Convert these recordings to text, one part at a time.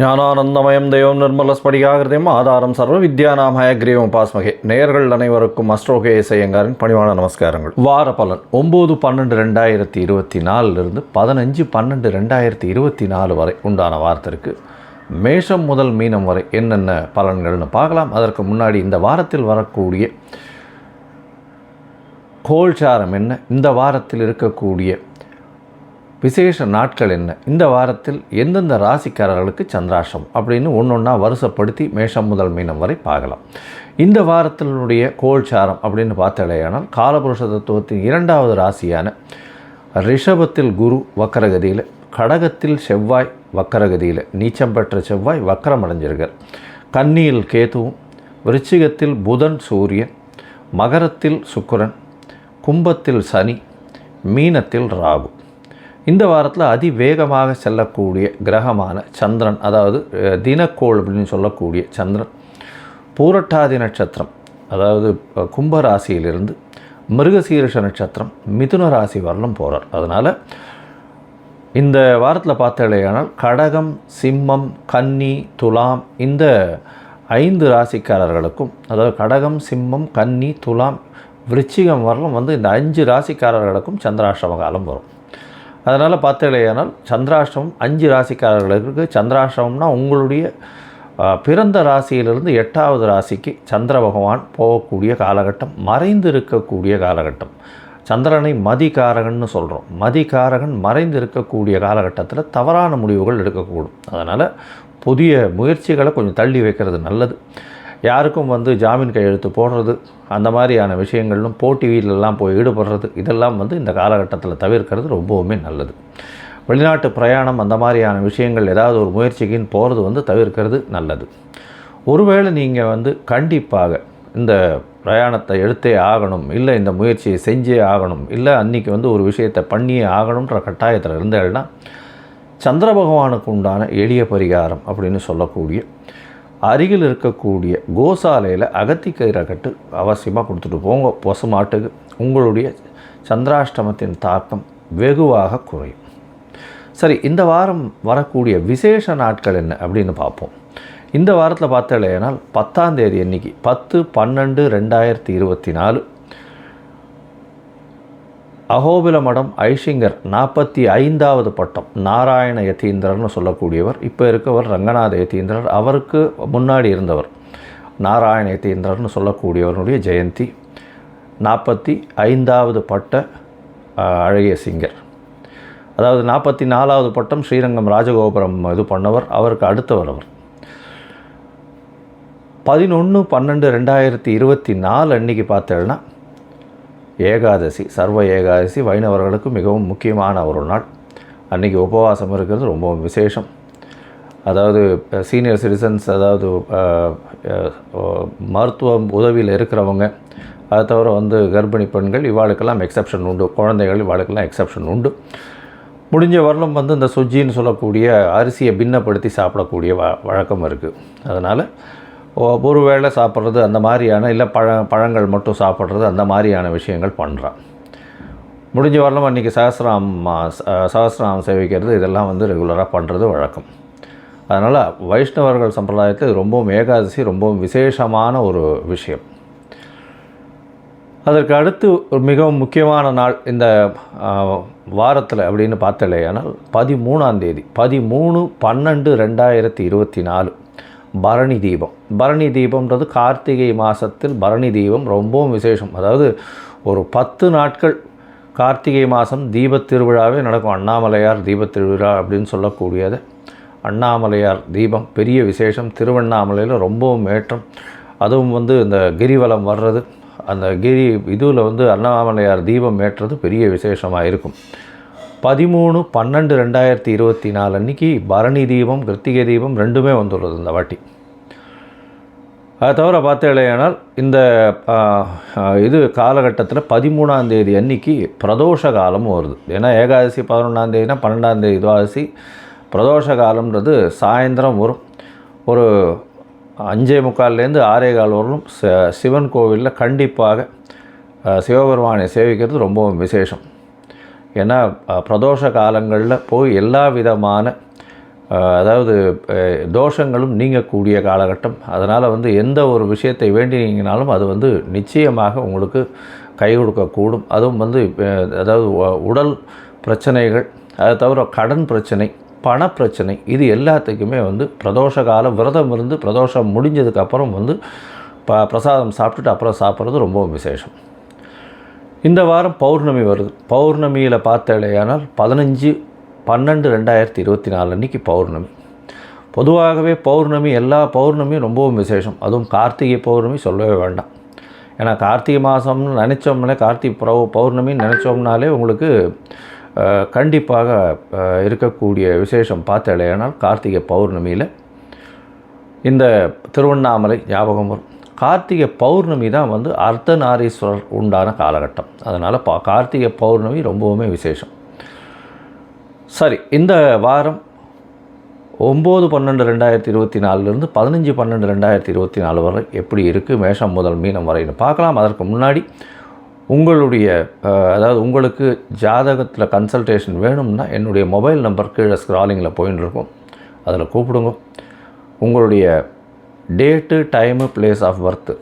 ஞானானந்தமயம் தெய்வம் நிர்மலஸ்படிகாகிருதயம் ஆதாரம் சர்வ வித்யாநாமய கிரீவம் பாஸ்மகே நேயர்கள் அனைவருக்கும் அஸ்ட்ரோகே இசையங்காரின் பணிவான நமஸ்காரங்கள். வார பலன் ஒம்பது பன்னெண்டு ரெண்டாயிரத்தி இருபத்தி நாலுலேருந்து பதினஞ்சு பன்னெண்டு ரெண்டாயிரத்தி இருபத்தி நாலு வரை உண்டான வாரத்திற்கு மேஷம் முதல் மீனம் வரை என்னென்ன பலன்கள்னு பார்க்கலாம். அதற்கு முன்னாடி இந்த வாரத்தில் வரக்கூடிய கோல்சாரம் என்ன இந்த வாரத்தில் இருக்கக்கூடிய விசேஷ நாட்கள் என்ன? இந்த வாரத்தில் எந்தெந்த ராசிக்காரர்களுக்கு சந்திராஷம் அப்படின்னு ஒன்று ஒன்றா வருஷப்படுத்தி மேஷம் முதல் மீனம் வரை பார்க்கலாம். இந்த வாரத்தினுடைய கோல்சாரம் அப்படின்னு பார்த்தாலேயானால் காலபுருஷ தத்துவத்தின் இரண்டாவது ராசியான ரிஷபத்தில் குரு வக்கரகதியில் கடகத்தில் செவ்வாய் வக்கரகதியில் நீச்சம் பெற்ற செவ்வாய் வக்கரம் அடைஞ்சிருக்கார். கன்னியில் கேதுவும் விருச்சிகத்தில் புதன் சூரியன் மகரத்தில் சுக்கரன் கும்பத்தில் சனி மீனத்தில் ராகு. இந்த வாரத்தில் அதிவேகமாக செல்லக்கூடிய கிரகமான சந்திரன் அதாவது தினக்கோள் அப்படின்னு சொல்லக்கூடிய சந்திரன் பூரட்டாதி நட்சத்திரம் அதாவது கும்பராசியிலிருந்து கும்ப ராசியிலிருந்து மிருகசீரிஷ நட்சத்திரம் மிதுன ராசி வரலும் போகிறார் அதனால் இந்த வாரத்தில் பார்த்தாலேயானால் கடகம் சிம்மம் கன்னி துலாம் இந்த ஐந்து ராசிக்காரர்களுக்கும் அதாவது கடகம் சிம்மம் கன்னி துலாம் விருச்சிகம் வரலும் வந்து இந்த அஞ்சு ராசிக்காரர்களுக்கும் சந்திராஷ்டம காலம் வரும். அதனால் பார்த்தாலேயானால் சந்திராஷ்டமம் அஞ்சு ராசிக்காரர்களுக்கு சந்திராஷ்டமம்னா உங்களுடைய பிறந்த ராசியிலிருந்து எட்டாவது ராசிக்கு சந்திர பகவான் போகக்கூடிய காலகட்டம் மறைந்து இருக்கக்கூடிய காலகட்டம். சந்திரனை மதிகாரகன்னு சொல்கிறோம் மதிகாரகன் மறைந்து இருக்கக்கூடிய காலகட்டத்தில் தவறான முடிவுகள் எடுக்கக்கூடும். அதனால் புதிய முயற்சிகளை கொஞ்சம் தள்ளி வைக்கிறது நல்லது. யாருக்கும் வந்து ஜாமீன் கையெழுத்து போடுறது அந்த மாதிரியான விஷயங்களும் போட்டி போய் ஈடுபடுறது இதெல்லாம் வந்து இந்த காலகட்டத்தில் தவிர்க்கிறது ரொம்பவுமே நல்லது. வெளிநாட்டு பிரயாணம் அந்த மாதிரியான விஷயங்கள் ஏதாவது ஒரு முயற்சிக்குன்னு போகிறது வந்து தவிர்க்கிறது நல்லது. ஒருவேளை நீங்கள் வந்து கண்டிப்பாக இந்த பிரயாணத்தை எடுத்தே ஆகணும் இல்லை இந்த முயற்சியை செஞ்சே ஆகணும் இல்லை அன்றைக்கி வந்து ஒரு விஷயத்தை பண்ணியே ஆகணுன்ற கட்டாயத்தில் இருந்தேன்னா சந்திர பகவானுக்கு உண்டான எளிய பரிகாரம் அப்படின்னு சொல்லக்கூடிய அருகில் இருக்கக்கூடிய கோசாலையில் அகத்திக்கயிறை கட்டு அவசியமாக கொடுத்துட்டு போங்க. பசுமாட்டுக்கு உங்களுடைய சந்திராஷ்டமத்தின் தாக்கம் வெகுவாக குறையும். சரி இந்த வாரம் வரக்கூடிய விசேஷ நாட்கள் என்ன அப்படின்னு பார்ப்போம். இந்த வாரத்தில் பார்த்தாலேனால் பத்தாம் தேதி அன்னைக்கு பத்து பன்னெண்டு ரெண்டாயிரத்தி இருபத்தி நாலு அகோபில மடம் ஐஷிங்கர் நாற்பத்தி ஐந்தாவது பட்டம். நாராயண யதீந்திரர்னு சொல்லக்கூடியவர். இப்போ இருக்கவர் ரங்கநாத யதீந்திரர் அவருக்கு முன்னாடி இருந்தவர். நாராயண யதீந்திரர்னு சொல்லக்கூடியவருடைய ஜெயந்தி. நாற்பத்தி ஐந்தாவது பட்ட அழகிய சிங்கர். அதாவது நாற்பத்தி நாலாவது பட்டம் ஸ்ரீரங்கம் ராஜகோபுரம் இது பண்ணவர். அவருக்கு அடுத்தவர் அவர். பதினொன்று பன்னெண்டு ரெண்டாயிரத்தி இருபத்தி நாலு அன்னைக்கு பார்த்தேன்னா ஏகாதசி சர்வ ஏகாதசி வைணவர்களுக்கு மிகவும் முக்கியமான ஒரு நாள். அன்றைக்கி உபவாசம் இருக்கிறது ரொம்ப விசேஷம். அதாவது சீனியர் சிட்டிசன்ஸ் அதாவது மருத்துவம் உதவியில் இருக்கிறவங்க அதை தவிர வந்து கர்ப்பிணி பெண்கள் இவாளுக்கெல்லாம் எக்ஸப்ஷன் உண்டு. குழந்தைகள் இவாளுக்கெல்லாம் எக்ஸப்ஷன் உண்டு. முடிஞ்ச வரலும் வந்து இந்த சுஜின்னு சொல்லக்கூடிய அரிசியை பின்னப்படுத்தி சாப்பிடக்கூடிய வ வழக்கம் இருக்குது அதனால் ஒரு வேளை சாப்பிட்றது அந்த மாதிரியான இல்லை பழ பழங்கள் மட்டும் சாப்பிட்றது அந்த மாதிரியான விஷயங்கள் பண்ணுறான் முடிஞ்ச வரலாம் அன்றைக்கி சகசிராம் சகசிராம் சேவிக்கிறது இதெல்லாம் வந்து ரெகுலராக பண்ணுறது வழக்கம். அதனால் வைஷ்ணவர்கள் சம்பிரதாயத்தில் ரொம்பவும் ஏகாதசி ரொம்பவும் விசேஷமான ஒரு விஷயம். அதற்கு அடுத்து ஒரு மிகவும் முக்கியமான நாள் இந்த வாரத்தில் அப்படின்னு பார்த்தாலேயானால் பதிமூணாம் தேதி பதிமூணு பன்னெண்டு ரெண்டாயிரத்தி இருபத்தி நாலு. பரணி தீபம். பரணி தீபம்ன்றது கார்த்திகை மாதத்தில் பரணி தீபம் ரொம்பவும் விசேஷம். அதாவது ஒரு பத்து நாட்கள் கார்த்திகை மாதம் தீபத் திருவிழாவே நடக்கும். அண்ணாமலையார் தீபத் திருவிழா அப்படின்னு சொல்லக்கூடியது. அண்ணாமலையார் தீபம் பெரிய விசேஷம். திருவண்ணாமலையில் ரொம்பவும் ஏற்றம். அதுவும் வந்து இந்த கிரிவலம் வர்றது. அந்த கிரி இதுவில் வந்து அண்ணாமலையார் தீபம் ஏற்றது பெரிய விசேஷமாக இருக்கும். பதிமூணு பன்னெண்டு ரெண்டாயிரத்தி இருபத்தி நாலு அன்னைக்கு பரணி தீபம் கிருத்திகை தீபம் ரெண்டுமே வந்துள்ளது இந்த வாட்டி. அதை தவிர பார்த்தேனால் இந்த இது காலகட்டத்தில் பதிமூணாம் தேதி அன்னைக்கு பிரதோஷ காலமும் வருது. ஏன்னா ஏகாதசி பதினொன்றாம் தேதினா பன்னெண்டாம் தேதி துவாதசி. பிரதோஷ காலம்ன்றது சாயந்தரம் வரும். ஒரு அஞ்சே முக்கால்லேருந்து ஆறே கால் வரலும் ச- சிவன் கோவிலில் கண்டிப்பாக சிவபெருமானை சேவிக்கிறது ரொம்பவும் விசேஷம். ஏன்னா பிரதோஷ காலங்களில் போய் எல்லா விதமான அதாவது தோஷங்களும் நீங்கக்கூடிய காலகட்டம். அதனால் வந்து எந்த ஒரு விஷயத்தை வேண்டினீங்கனாலும் அது வந்து நிச்சயமாக உங்களுக்கு கை கொடுக்கக்கூடும். அதுவும் வந்து அதாவது உடல் பிரச்சனைகள் அதை தவிர கடன் பிரச்சனை பணப்பிரச்சனை இது எல்லாத்துக்குமே வந்து பிரதோஷ காலம் விரதம் இருந்து பிரதோஷம் முடிஞ்சதுக்கப்புறம் வந்து ப பிரசாதம் சாப்பிட்டுட்டு அப்புறம் சாப்பிட்றது ரொம்பவும் விசேஷம். இந்த வாரம் பௌர்ணமி வருது. பௌர்ணமியில் பார்த்தேலையானால் பதினஞ்சு பன்னெண்டு ரெண்டாயிரத்தி இருபத்தி நாலு அன்றைக்கி பௌர்ணமி. பொதுவாகவே பௌர்ணமி எல்லா பௌர்ணமியும் ரொம்பவும் விசேஷம். அதுவும் கார்த்திகை பௌர்ணமி சொல்லவே வேண்டாம். ஏன்னா கார்த்திகை மாதம்னு நினச்சோம்னாலே கார்த்திகை பௌ பௌர்ணமின்னு நினச்சோம்னாலே உங்களுக்கு கண்டிப்பாக இருக்கக்கூடிய விசேஷம் பார்த்தேலையானால் கார்த்திகை பௌர்ணமியில் இந்த திருவண்ணாமலை ஞாபகம் வரும். கார்த்திகை பௌர்ணமி தான் வந்து அர்த்தநாரீஸ்வரர் உண்டான காலகட்டம். அதனால் பா கார்த்திகை பௌர்ணமி ரொம்பவுமே விசேஷம். சரி இந்த வாரம் ஒம்பது பன்னெண்டு ரெண்டாயிரத்தி இருபத்தி நாலுலேருந்து பதினஞ்சு பன்னெண்டு ரெண்டாயிரத்தி இருபத்தி நாலு வரை எப்படி இருக்குது மேஷம் முதல் மீனம் வரைன்னு பார்க்கலாம். அதற்கு முன்னாடி உங்களுடைய அதாவது உங்களுக்கு ஜாதகத்தில் கன்சல்டேஷன் வேணும்னா என்னுடைய மொபைல் நம்பர் கீழே ஸ்க்ராலிங்கில் போயின்னு இருக்கும். அதில் கூப்பிடுங்க. உங்களுடைய date time place of birth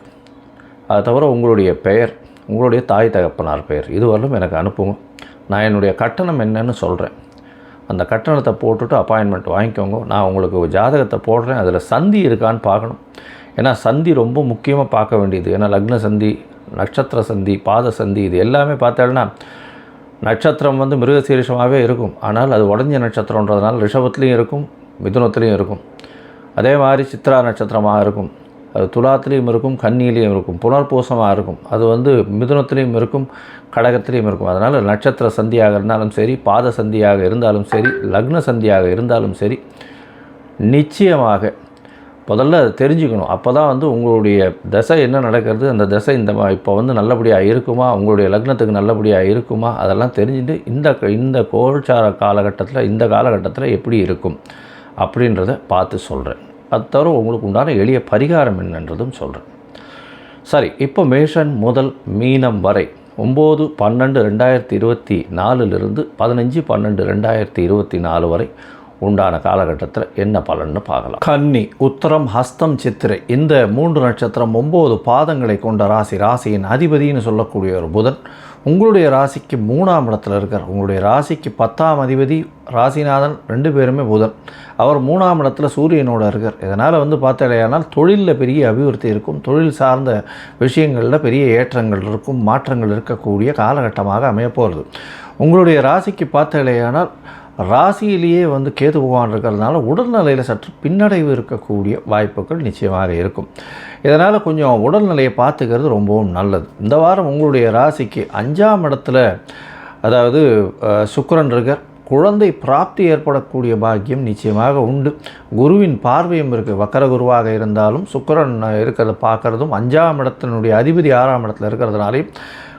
அது தவிர உங்களுடைய பெயர் உங்களுடைய தாய் தகப்பனார் பெயர். இதுவரையிலும் எனக்கு அனுப்புங்க. நான் என்னுடைய கட்டணம் என்னன்னு சொல்கிறேன் அந்த கட்டணத்தை போட்டுட்டு அப்பாயின்மெண்ட் வாங்கிக்கோங்க. நான் உங்களுக்கு ஜாதகத்தை போடுறேன். அதில் சந்தி இருக்கான்னு பார்க்கணும். ஏன்னா சந்தி ரொம்ப முக்கியமாக பார்க்க வேண்டியது. ஏன்னா லக்ன சந்தி நட்சத்திர சந்தி பாத சந்தி இது எல்லாமே பார்த்தேன்னா நட்சத்திரம் வந்து மிருகசீரிஷமாகவே இருக்கும். ஆனால் அது உடஞ்ச நட்சத்திரன்றதுனால ரிஷபத்துலேயும் இருக்கும் மிதுனத்துலேயும் இருக்கும். அதே மாதிரி சித்ரா நட்சத்திரமாக இருக்கும். அது துலாத்துலேயும் இருக்கும் கன்னியிலையும் இருக்கும் புனர்பூசமாக இருக்கும். அது வந்து மிதுனத்துலேயும் இருக்கும் கடகத்துலேயும் இருக்கும். அதனால் நட்சத்திர சந்தியாக இருந்தாலும் சரி பாத சந்தியாக இருந்தாலும் சரி லக்ன சந்தியாக இருந்தாலும் சரி நிச்சயமாக முதல்ல அதை தெரிஞ்சுக்கணும். அப்போ தான் வந்து உங்களுடைய தசை என்ன நடக்கிறது அந்த தசை இந்த மா- இப்போ வந்து நல்லபடியாக இருக்குமா உங்களுடைய லக்னத்துக்கு நல்லபடியாக இருக்குமா அதெல்லாம் தெரிஞ்சுட்டு இந்த இந்த கோல்சார காலகட்டத்தில் இந்த காலகட்டத்தில் எப்படி இருக்கும். அப்படின்றத பார்த்து சொல்கிறேன் அது தவிர உங்களுக்கு உண்டான எளிய பரிகாரம் என்னன்றதும் சொல்கிறேன் சரி இப்போ மேஷன் முதல் மீனம் வரை ஒம்பது பன்னெண்டு ரெண்டாயிரத்தி இருபத்தி நாலுலேருந்து பதினஞ்சு பன்னெண்டு ரெண்டாயிரத்தி இருபத்தி நாலு வரை உண்டான காலகட்டத்தில் என்ன பலன்னு பார்க்கலாம். கன்னி உத்தரம் ஹஸ்தம் சித்திரை இந்த மூன்று நட்சத்திரம் ஒம்பது பாதங்களை கொண்ட ராசி ராசியின் அதிபதின்னு சொல்லக்கூடிய ஒரு புதன் உங்களுடைய ராசிக்கு மூணாம் இடத்துல இருக்கார். உங்களுடைய ராசிக்கு பத்தாம் அதிபதி ராசிநாதன் ரெண்டு பேருமே புதன். அவர் மூணாம் இடத்துல சூரியனோட இருக்கார். இதனால் வந்து பார்த்தாலேயானால் தொழிலில் பெரிய அபிவிருத்தி இருக்கும். தொழில் சார்ந்த விஷயங்களில் பெரிய ஏற்றங்கள் இருக்கும். மாற்றங்கள் இருக்கக்கூடிய காலகட்டமாக அமையப்போகிறது உங்களுடைய ராசிக்கு பார்த்தாலேயானால் ராசியிலேயே வந்து கேது பகவான் இருக்கிறதுனால உடல்நிலையில் சற்று பின்னடைவு இருக்கக்கூடிய வாய்ப்புகள் நிச்சயமாக இருக்கும். இதனால் கொஞ்சம் உடல்நிலையை பார்த்துக்கிறது ரொம்பவும் நல்லது. இந்த வாரம் உங்களுடைய ராசிக்கு அஞ்சாம் இடத்துல அதாவது சுக்கரன் சுக்கிரன் இருக்கார். குழந்தை பிராப்தி ஏற்படக்கூடிய பாக்கியம் நிச்சயமாக உண்டு. குருவின் பார்வையும் இருக்குது வக்கர குருவாக இருந்தாலும் சுக்கரன் இருக்கிறத பார்க்குறதும் அஞ்சாம் இடத்தினுடைய அதிபதி ஆறாம் இடத்துல இருக்கிறதுனாலையும்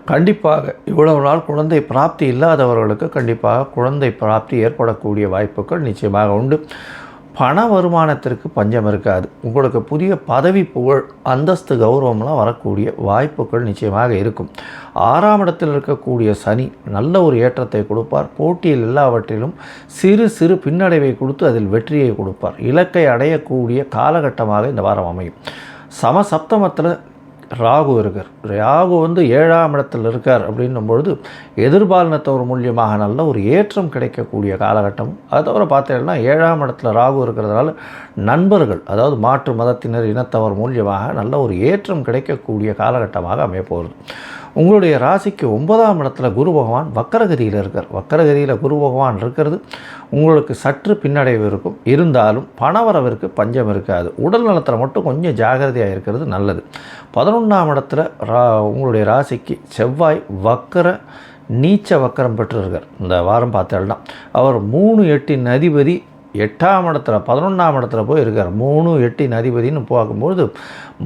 கண்டிப்பாக இவ்வளவு நாள் குழந்தை பிராப்தி இல்லாதவர்களுக்கு கண்டிப்பாக குழந்தை பிராப்தி ஏற்படக்கூடிய வாய்ப்புகள் நிச்சயமாக உண்டு. பண வருமானத்திற்கு பஞ்சம் இருக்காது. உங்களுக்கு புதிய பதவி புகழ் அந்தஸ்து கௌரவம்லாம் வரக்கூடிய வாய்ப்புகள் நிச்சயமாக இருக்கும். ஆறாம் இடத்தில் இருக்கக்கூடிய சனி நல்ல ஒரு ஏற்றத்தை கொடுப்பார். போட்டியில் எல்லாவற்றிலும் சிறு சிறு பின்னடைவை கொடுத்து அதில் வெற்றியை கொடுப்பார். இலக்கை அடையக்கூடிய காலகட்டமாக இந்த வாரம் அமையும். சமசப்தமத்தில் ராகு இருக்கார். ராகு வந்து ஏழாம் இடத்தில் இருக்கார் அப்படின்னும் பொழுது எதிர்பாலினத்தவர் மூலியமாக நல்ல ஒரு ஏற்றம் கிடைக்கக்கூடிய காலகட்டம். அது தவிர பார்த்தீங்கன்னா ஏழாம் இடத்துல ராகு இருக்கிறதுனால நண்பர்கள் அதாவது மாற்று மதத்தினர் இனத்தவர் மூலியமாக நல்ல ஒரு ஏற்றம் கிடைக்கக்கூடிய காலகட்டமாக அமையப்போகிறது உங்களுடைய ராசிக்கு ஒன்பதாம் இடத்துல குரு பகவான் வக்கரகதியில் இருக்கார். வக்கரகதியில் குரு பகவான் இருக்கிறது. உங்களுக்கு சற்று பின்னடைவு இருக்கும். இருந்தாலும் பணவரவிற்கு பஞ்சம் இருக்காது. உடல் நலத்தில் மட்டும் கொஞ்சம் ஜாகிரதையாக இருக்கிறது நல்லது. பதினொன்றாம் இடத்துல ரா உங்களுடைய ராசிக்கு செவ்வாய் வக்கர நீச்ச வக்கரம் பெற்றிருக்கார். இந்த வாரம் பார்த்தேன்னா அவர் மூணு எட்டின் அதிபதி எட்டாம் இடத்துல பதினொன்றாம் இடத்துல போய் இருக்கார் மூணு எட்டின் அதிபதினு பார்க்கும்போது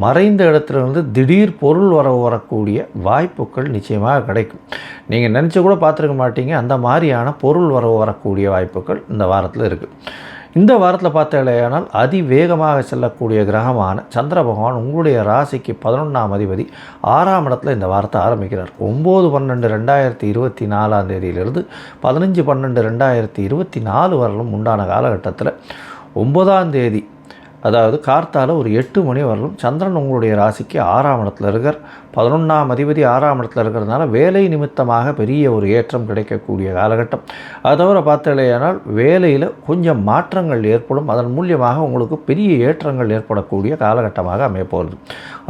மறைந்த இடத்துல இருந்து திடீர் பொருள் வரவு வரக்கூடிய வாய்ப்புகள் நிச்சயமாக கிடைக்கும். நீங்கள் நினச்சி கூட பார்த்துருக்க மாட்டீங்க. அந்த மாதிரியான பொருள் வரவு வரக்கூடிய வாய்ப்புகள் இந்த வாரத்தில் இருக்குது இந்த வாரத்தில் பார்த்தாலேயானால் அதிவேகமாக செல்லக்கூடிய கிரகமான சந்திர பகவான் உங்களுடைய ராசிக்கு பதினொன்றாம் அதிபதி ஆறாம் இடத்துல இந்த வாரத்தை ஆரம்பிக்கிறார். ஒம்பது பன்னெண்டு ரெண்டாயிரத்தி இருபத்தி நாலாம் தேதியிலிருந்து பதினஞ்சு பன்னெண்டு ரெண்டாயிரத்தி இருபத்தி நாலு வரலும் உண்டான காலகட்டத்தில் ஒம்பதாம் தேதி அதாவது கார்த்தால ஒரு எட்டு மணி வரலும் சந்திரன் உங்களுடைய ராசிக்கு ஆறாம் இடத்துல இருக்கார். பதினொன்றாம் அதிபதி ஆறாம் இடத்துல இருக்கிறதுனால வேலை நிமித்தமாக பெரிய ஒரு ஏற்றம் கிடைக்கக்கூடிய காலகட்டம். அது தவிர பார்த்தலையானால் வேலையில் கொஞ்சம் மாற்றங்கள் ஏற்படும். அதன் மூலியமாக உங்களுக்கு பெரிய ஏற்றங்கள் ஏற்படக்கூடிய காலகட்டமாக அமையப்போகிறது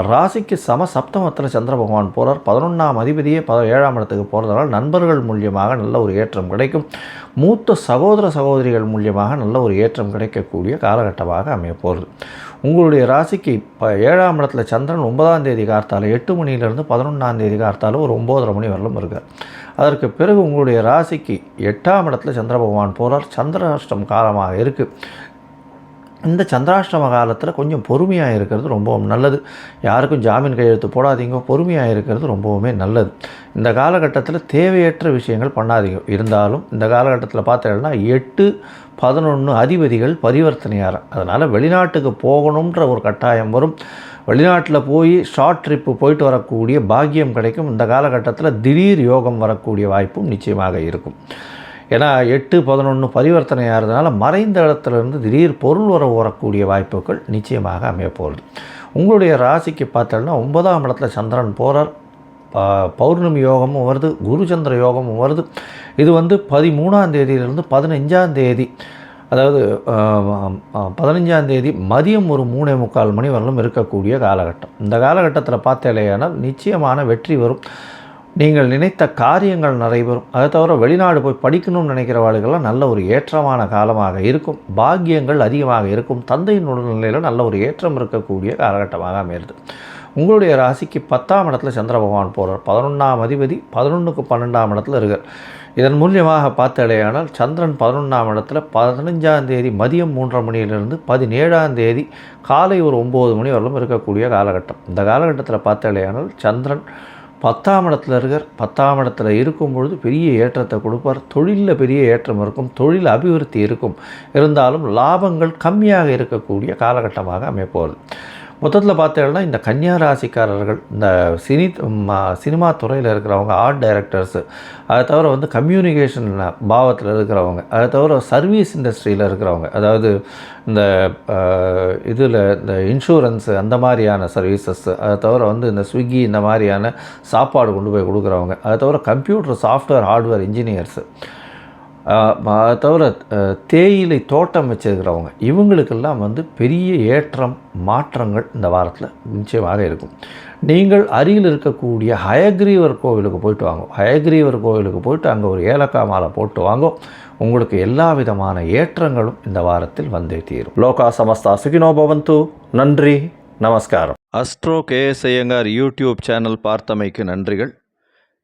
ராசிக்கு சம சப்தமத்தில் சந்திர பகவான் போகிறார் பதினொன்றாம் அதிபதியே பத ஏழாம் இடத்துக்கு போகிறதுனால நண்பர்கள் மூலியமாக நல்ல ஒரு ஏற்றம் கிடைக்கும். மூத்த சகோதர சகோதரிகள் மூலியமாக நல்ல ஒரு ஏற்றம் கிடைக்கக்கூடிய காலகட்டமாக அமையப்போகிறது உங்களுடைய ராசிக்கு இப்போ ஏழாம் இடத்துல சந்திரன் ஒன்பதாம் தேதி கார்த்தால எட்டு மணிலேருந்து பதினொன்றாம் தேதி கார்த்தால ஒரு ஒம்போதரை மணி வரலும் இருக்கார். அதற்கு பிறகு உங்களுடைய ராசிக்கு எட்டாம் இடத்துல சந்திர பகவான் போகிறார் சந்திராஷ்டம் காலமாக இருக்குது இந்த சந்திராஷ்டம காலத்தில் கொஞ்சம் பொறுமையாக இருக்கிறது ரொம்பவும் நல்லது. யாருக்கும் ஜாமீன் கையெழுத்து போடாதீங்க பொறுமையாக இருக்கிறது ரொம்பவுமே நல்லது. இந்த காலகட்டத்தில் தேவையற்ற விஷயங்கள் பண்ணாதீங்க. இருந்தாலும் இந்த காலகட்டத்தில் பார்த்தீங்கன்னா எட்டு பதினொன்று அதிபதிகள் பரிவர்த்தனையார் அதனால் வெளிநாட்டுக்கு போகணுன்ற ஒரு கட்டாயம் வரும். வெளிநாட்டில் போய் ஷார்ட் ட்ரிப்பு போயிட்டு வரக்கூடிய பாக்கியம் கிடைக்கும். இந்த காலகட்டத்தில் திடீர் யோகம் வரக்கூடிய வாய்ப்பும் நிச்சயமாக இருக்கும். ஏன்னா எட்டு பதினொன்று பரிவர்த்தனை ஆகிறதுனால மறைந்த இடத்துலேருந்து திடீர் பொருள் உறவு வரக்கூடிய வாய்ப்புகள் நிச்சயமாக அமையப்போகுது உங்களுடைய ராசிக்கு பார்த்தோன்னா ஒன்பதாம் இடத்துல சந்திரன் போகிறார் பௌர்ணமி யோகமும் வருது குருச்சந்திர யோகமும் வருது. இது வந்து பதிமூணாம் தேதியிலிருந்து பதினஞ்சாம் தேதி அதாவது பதினஞ்சாம் தேதி மதியம் ஒரு மூணே முக்கால் மணி வரலும் இருக்கக்கூடிய காலகட்டம். இந்த காலகட்டத்தில் பார்த்தேலையானால் நிச்சயமான வெற்றி வரும். நீங்கள் நினைத்த காரியங்கள் நடைபெறும். அதை தவிர வெளிநாடு போய் படிக்கணும்னு நினைக்கிறவாளுகள்லாம் நல்ல ஒரு ஏற்றமான காலமாக இருக்கும். பாக்கியங்கள் அதிகமாக இருக்கும். தந்தையின் உடல்நிலையில் நல்ல ஒரு ஏற்றம் இருக்கக்கூடிய காலகட்டமாக அமையிறது உங்களுடைய ராசிக்கு பத்தாம் இடத்துல சந்திர பகவான் போகிறார் பதினொன்றாம் அதிபதி பதினொன்றுக்கு பன்னெண்டாம் இடத்துல இருக்கார். இதன் மூலியமாக பார்த்தடையானால் சந்திரன் பதினொன்றாம் இடத்துல பதினஞ்சாம் தேதி மதியம் மூன்றரை மணியிலிருந்து பதினேழாம் தேதி காலை ஒரு ஒம்பது மணி வரலும் இருக்கக்கூடிய காலகட்டம். இந்த காலகட்டத்தில் பார்த்தடையானால் சந்திரன் பத்தாம் இடத்துல இருக்கார். பத்தாம் இடத்துல இருக்கும் பொழுது பெரிய ஏற்றத்தை கொடுப்பார். தொழிலில் பெரிய ஏற்றம் இருக்கும். தொழில் அபிவிருத்தி இருக்கும். இருந்தாலும் லாபங்கள் கம்மியாக இருக்கக்கூடிய காலகட்டமாக அமைப்போகுது மொத்தத்தில் பார்த்தீங்கன்னா இந்த கன்னியா ராசிக்காரர்கள் இந்த சினி சினிமா துறையில் இருக்கிறவங்க ஆர்ட் டைரக்டர்ஸு அதை தவிர வந்து கம்யூனிகேஷன் பாவத்தில் இருக்கிறவங்க அதை தவிர சர்வீஸ் இண்டஸ்ட்ரியில் இருக்கிறவங்க அதாவது இந்த இதில் இந்த இன்சூரன்ஸு அந்த மாதிரியான சர்வீசஸ்ஸு அதை தவிர வந்து இந்த ஸ்விக்கி இந்த மாதிரியான சாப்பாடு கொண்டு போய் கொடுக்குறவங்க அதை தவிர கம்ப்யூட்டர் சாஃப்ட்வேர் ஹார்ட்வேர் இன்ஜினியர்ஸு தவிர தேயிலை தோட்டம் வச்சுருக்கிறவங்க இவங்களுக்கெல்லாம் வந்து பெரிய ஏற்றம் மாற்றங்கள் இந்த வாரத்தில் நிச்சயமாக இருக்கும். நீங்கள் அருகில் இருக்கக்கூடிய ஹயக்ரீவர் கோவிலுக்கு போயிட்டு வாங்க. ஹயக்ரீவர் கோவிலுக்கு போயிட்டு அங்கே ஒரு ஏலக்காய் மாலை போட்டு வாங்கோ. உங்களுக்கு எல்லா விதமான ஏற்றங்களும் இந்த வாரத்தில் வந்தே தீரும். லோகா சமஸ்தா சுகினோ பவந்து. நன்றி நமஸ்காரம். Astro KS Iyengar YouTube channel பார்த்தமைக்கு நன்றிகள்.